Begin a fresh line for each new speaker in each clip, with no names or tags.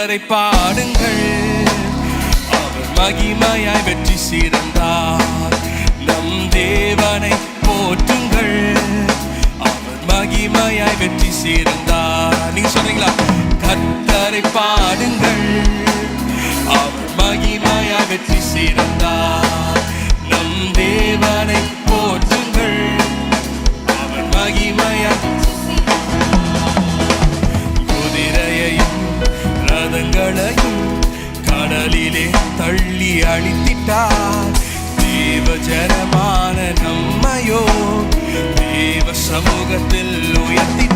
கத்தரை பாடுங்கள். அவர் மகிமையாய் வெற்றி சிறந்தார். நம் தேவனை போற்றுங்கள். அவர் மகிமையாய் வெற்றி சிறந்தார். நீங்க சொல்றீங்களா? கத்தரை பாடுங்கள். அவர் மகிமையாய் வெற்றி சிறந்தார். தேவ சமூகத்தில்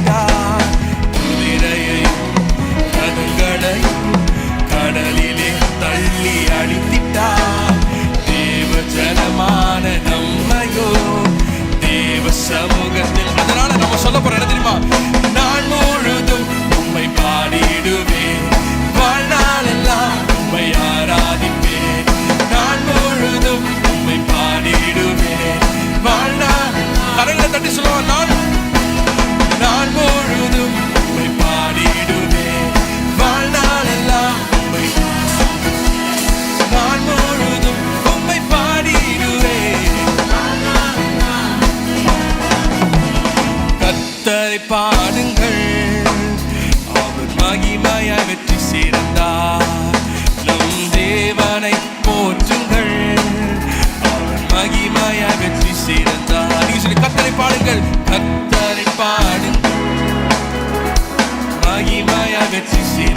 மகிமையாய் நம் தேவனை போற்றுங்கள். அவர் மகிமையாய் வெற்றி சேர்ந்தார். நீங்க சொல்லி கத்தரை பாடுங்கள். கத்தரை பாடுங்கள். மகிமையாய் வெற்றி சேர்ந்தார்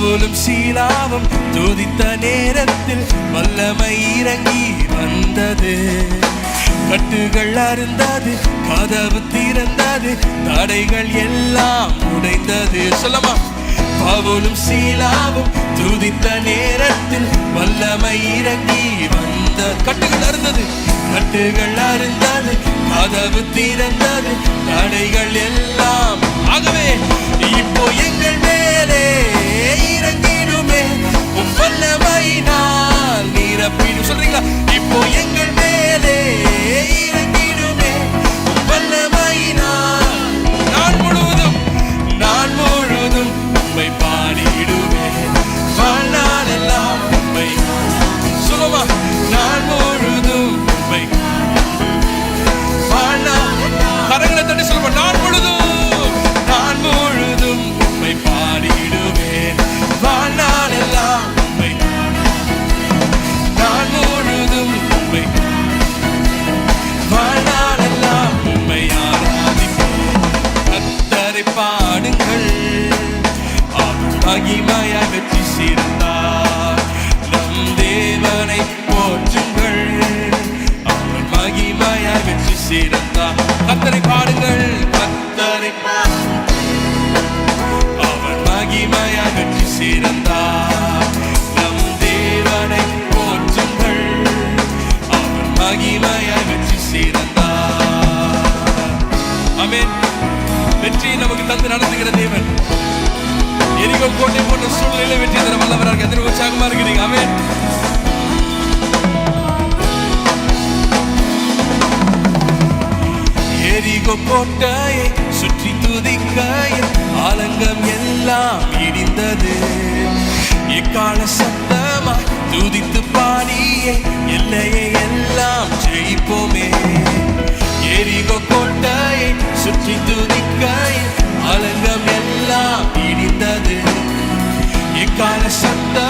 பவுலும் சீலாவும் துதித்த நேரத்தில் வல்லமை இறங்கி வந்தது. கட்டுகள் அருந்தது கதவு திறந்தது தடைகள் எல்லாம் உடைந்தது. சொல்லமா பவுலும் சீலாவும் துதித்த நேரத்தில் வல்லமை இறங்கி வந்த கட்டுகள் அருந்தது கட்டுகள் அருந்தது கதவு திறந்தது தடைகள் எல்லாம் ஆகவே இப்போ எங்கள் வெற்றி சேர்ந்தார் கத்தரை பாடுங்கள் கத்தரை அவர் மகிமையாய் வெற்றி சேர்ந்தார் நம் தேவனை போற்றுங்கள். அவர் மகிமையாய் வெற்றி சேர்ந்தார் அமேன் வெற்றி நமக்கு தந்து நடத்துகிற தேவன். எரிகோ கோட்டை போன்ற சூழ்நிலை வெற்றி தர வல்லவராக எத்தனை உற்சாகமா இருக்கிறீங்க? அமேன் எரிகோ கோட்டையை சுற்றி துதிக்க ஆலங்கம் எல்லாம் இடிந்தது. எக்கால சத்தமாய் துதித்து பாடியே எல்லையை எல்லாம் ஜெயிப்போமே. எரிகோ கோட்டையை சுற்றி துதிக்க ஆலங்கம் எல்லாம் இடிந்தது. எக்கால சத்தம்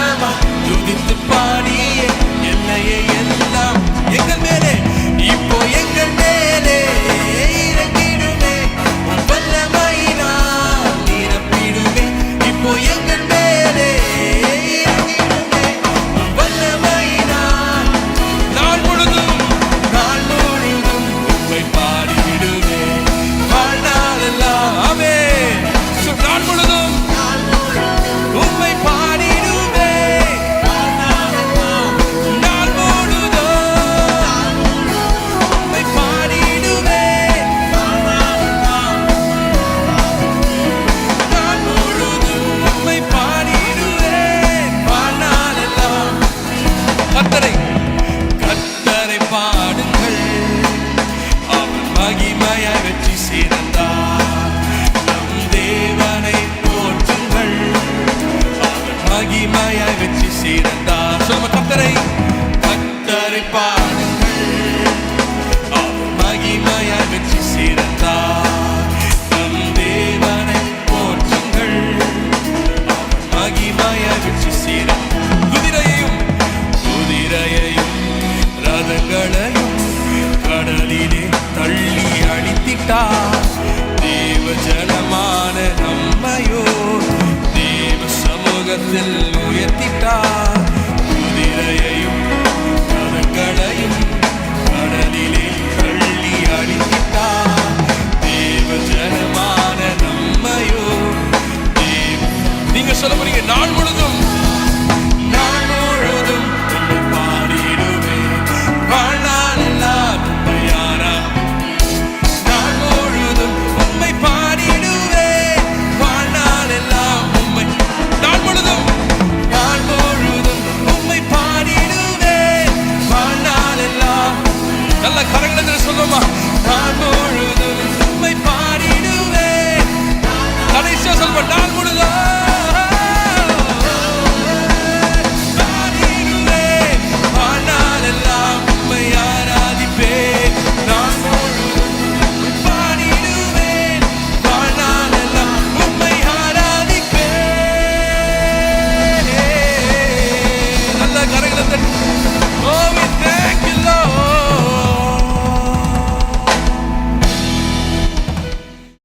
வெற்றி சேர்ந்தார். நம் தேவனை போற்றுங்கள். அவர் மகிமையாய் வெற்றி சேர்ந்தார். சொல்லுங்க கத்தரை. கத்தரை பாடுங்கள். அவர் மகிமையாய் வெற்றி சேர்ந்தார். நம் தேவனை போற்றுங்கள். அவர் மகிமையாய் வெற்றி சேர்ந்தார். குதிரையையும் கடலிலே விட்டா தேவ ஜனமான நம்மையோ தேவ சமூகத்தில் உயர்த்திட்டா குதிரையையும்